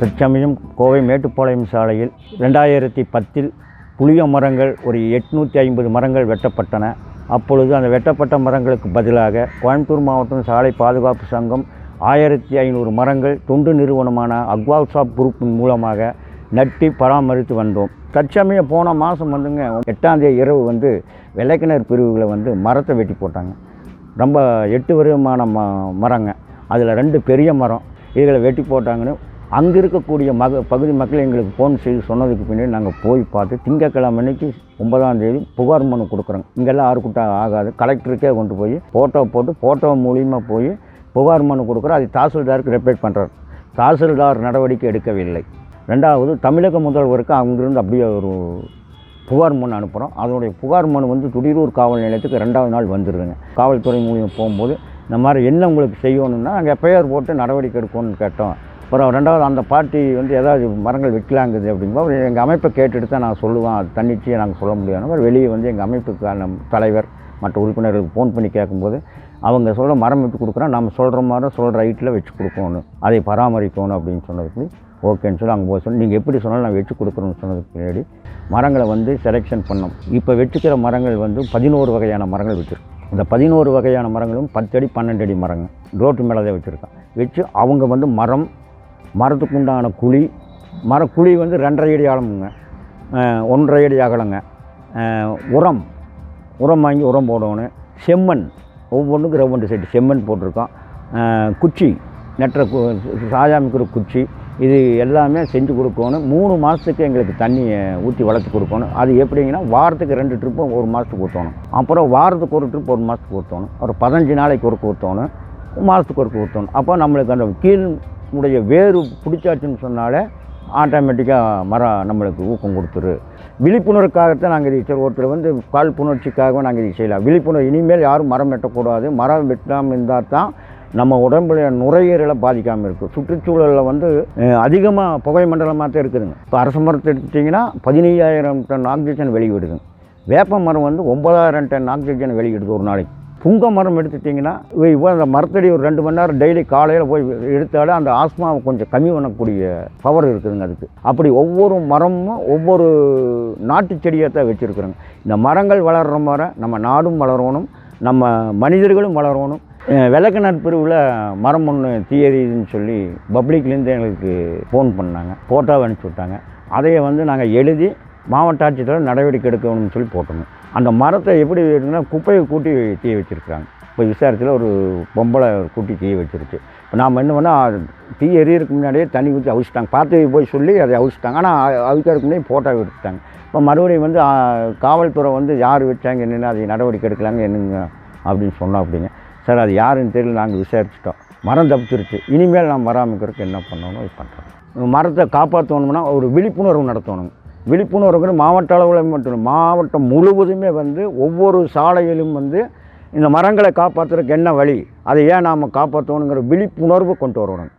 தற்சமயம் கோவை மேட்டுப்பாளையம் சாலையில் ரெண்டாயிரத்தி பத்தில் புளிய மரங்கள் ஒரு எட்நூற்றி ஐம்பது மரங்கள் வெட்டப்பட்டன. அப்பொழுது அந்த வெட்டப்பட்ட மரங்களுக்கு பதிலாக கோயம்புத்தூர் மாவட்டம் சாலை பாதுகாப்பு சங்கம் ஆயிரத்தி ஐநூறு மரங்கள் தொண்டு நிறுவனமான அக்வால்சாப் குரூப்பின் மூலமாக நட்டி பராமரித்து வந்தோம். தற்சமயம் போன மாதம் வந்துங்க எட்டாந்தேதி இரவு வந்து வெள்ளைக்கிணர் பிரிவுகளை வந்து மரத்தை வெட்டி போட்டாங்க. ரொம்ப எட்டு வருமான ம மரங்க. அதில் ரெண்டு பெரிய மரம். இதில் வெட்டி போட்டாங்கன்னு அங்கே இருக்கக்கூடிய மக பகுதி மக்கள் எங்களுக்கு ஃபோன் செய்து சொன்னதுக்கு பின்னாடி நாங்கள் போய் பார்த்து திங்கக்கிழமை அன்னைக்கு ஒன்பதாம் தேதி புகார் மனு கொடுக்குறோங்க இங்கெல்லாம் ஆறுக்குட்டா ஆகாது. கலெக்டருக்கே கொண்டு போய் ஃபோட்டோ போட்டு ஃபோட்டோ மூலியமாக போய் புகார் மனு கொடுக்குறோம். அது தாசில்தாருக்கு ரெப்பேட் பண்ணுறார் தாசில்தார் நடவடிக்கை எடுக்கவில்லை. ரெண்டாவது தமிழக முதல்வருக்கு அங்கிருந்து அப்படியே ஒரு புகார் மனு அனுப்புகிறோம் அதனுடைய புகார் மனு வந்து துடியூர் காவல் நிலையத்துக்கு ரெண்டாவது நாள் வந்துடுதுங்க காவல்துறை மூலியம் போகும்போது இந்த மாதிரி என்ன உங்களுக்கு செய்யணும்னா நாங்கள் எஃப்ஐஆர் போட்டு நடவடிக்கை எடுக்கணும்னு கேட்டோம். அப்புறம் ரெண்டாவது அந்த பார்ட்டி வந்து ஏதாவது மரங்கள் வைக்கலாங்குது அப்படிங்கும்போது எங்கள் அமைப்பை கேட்டுட்டு தான் நான் சொல்லுவேன். அது தன்னிச்சையை நாங்கள் சொல்ல முடியாது. வெளியே வந்து எங்கள் அமைப்புக்கான தலைவர் மற்ற உறுப்பினர்களுக்கு ஃபோன் பண்ணி கேட்கும்போது அவங்க சொல்கிற மரம் விட்டு கொடுக்குறோம் நம்ம சொல்கிற மாதிரி சொல்கிற ஹைட்டில் வச்சு கொடுக்கணும். அதை பராமரிக்கணும் அப்படின்னு சொன்னதுக்கு ஓகேன்னு சொல்லி அங்கே போய் சொல்லி நீங்கள் எப்படி சொன்னாலும் நான் வச்சு கொடுக்குறோன்னு சொன்னதுக்கு பின்னாடி மரங்களை வந்து செலெக்ஷன் பண்ணோம். இப்போ வச்சுக்கிற மரங்கள் வந்து பதினோரு வகையான மரங்கள் வச்சுருக்கோம். இந்த பதினோரு வகையான மரங்களும் பத்து அடி பன்னெண்டு அடி மரங்கள் ரோட்டு மேலே தான் வச்சுருக்கோம் வச்சு அவங்க வந்து மரம் மரத்துக்கு உண்டான குழி. மரக்குழி வந்து ரெண்டரை அடி ஆழமுங்க. ஒன்றரை அடி அகலங்க. உரம். உரம் வாங்கி உரம் போடணும் செம்மண். ஒவ்வொன்றுக்கும் ரெண்டு செட்டு. செம்மண் போட்டிருக்கோம். குச்சி. நெட்டுற கு சாயாமிக்கிற குச்சி. இது எல்லாமே செஞ்சு கொடுக்கணும். மூணு மாதத்துக்கு எங்களுக்கு தண்ணியை ஊற்றி வளர்த்து கொடுக்கணும். அது எப்படிங்கன்னா வாரத்துக்கு ரெண்டு ட்ரிப்பும் ஒரு மாதத்துக்கு ஊற்றணும் அப்புறம் வாரத்துக்கு ஒரு ட்ரிப் ஒரு மாதத்துக்கு ஊற்றணும் ஒரு பதினஞ்சு நாளைக்கு ஒருக்கு ஊற்றணும் மாதத்துக்கு ஒருக்கு ஊற்றணும் அப்போ நம்மளுக்கு அந்த கீழ் உடைய வேறு பிடிச்சாச்சுன்னு சொன்னாலே ஆட்டோமேட்டிக்காக மரம் நம்மளுக்கு ஊக்கம் கொடுத்துரு. விழிப்புணர்வுக்காகத்தான் நாங்கள் இதை சரி ஒருத்தர் வந்து காழ்ப்புணர்ச்சிக்காகவும் நாங்கள் இதை செய்யலாம். விழிப்புணர்வு இனிமேல் யாரும் மரம் வெட்டக்கூடாது. மரம் வெட்டாமல் இருந்தால் தான் நம்ம உடம்புல நுரையீரலை பாதிக்காமல் இருக்கும். சுற்றுச்சூழலில் வந்து அதிகமாக புகை மண்டலமாக தான் இருக்குதுங்க. இப்போ அரச மரத்தை எடுத்துட்டிங்கன்னா பதினையாயிரம் டன் ஆக்சிஜன் வெளியிடுதுங்க. வேப்ப மரம் வந்து ஒன்பதாயிரம் டன் ஆக்சிஜன் வெளியிடுது ஒரு நாளைக்கு. புங்க மரம் எடுத்துட்டிங்கன்னா இப்போ அந்த மரத்தடி ஒரு ரெண்டு மணி நேரம் டெய்லி காலையில் போய் எடுத்தாலே அந்த ஆஸ்மாவை கொஞ்சம் கம்மி பண்ணக்கூடிய பவர் இருக்குதுங்க அதுக்கு. அப்படி ஒவ்வொரு மரமும் ஒவ்வொரு நாட்டு செடியாக தான் வச்சுருக்குறோங்க. இந்த மரங்கள் வளர்கிற மாதிரி நம்ம நாடும் வளரணும் நம்ம மனிதர்களும் வளரணும் விளக்கு விளக்குநர் பிரிவில் மரம் ஒன்று தீயறியுதுன்னு சொல்லி பப்ளிக்லேருந்து எங்களுக்கு ஃபோன் பண்ணாங்க. ஃபோட்டோவை அனுப்பிச்சி விட்டாங்க. அதையே வந்து நாங்கள் எழுதி மாவட்ட ஆட்சித்தலைவர் நடவடிக்கை எடுக்கணும்னு சொல்லி போட்டோங்க. அந்த மரத்தை எப்படி இருக்குன்னா குப்பையை கூட்டி தீ வச்சுருக்குறாங்க. இப்போ விசாரத்தில் ஒரு பொம்பளை கூட்டி தீய வச்சிருச்சு. இப்போ நாம் என்ன பண்ணால் தீ எரியறதுக்கு முன்னாடியே தண்ணி ஊற்றி அவிச்சிட்டாங்க. பார்த்து போய் சொல்லி அதை அவிச்சிட்டாங்க. ஆனால் அவிக்கிறதுக்கு முன்னாடி ஃபோட்டோ எடுத்துட்டாங்க. இப்போ மறுபடியும் வந்து காவல்துறை வந்து யார் வச்சாங்க என்னென்ன அதை நடவடிக்கை எடுக்கலாங்க என்னங்க அப்படின்னு சொன்னோம் அப்படிங்க. சார் அது யாருன்னு தெரியல நாங்கள் விசாரிச்சிட்டோம். மரம் தப்பிச்சிருச்சு. இனிமேல் நான் இருக்கிறதுக்கு என்ன பண்ணணும் இது பண்ணுறோம் மரத்தை காப்பாற்றணும்னா ஒரு விழிப்புணர்வு நடத்தணும் விழிப்புணர்வுங்கிற மாவட்ட அளவில் மட்டும் மாவட்டம் முழுவதுமே வந்து ஒவ்வொரு சாலையிலும் வந்து இந்த மரங்களை காப்பாற்றுறதுக்கு என்ன வழி? அதை ஏன் நாம் காப்பாற்றணுங்கிற விழிப்புணர்வு கொண்டு வரணும்.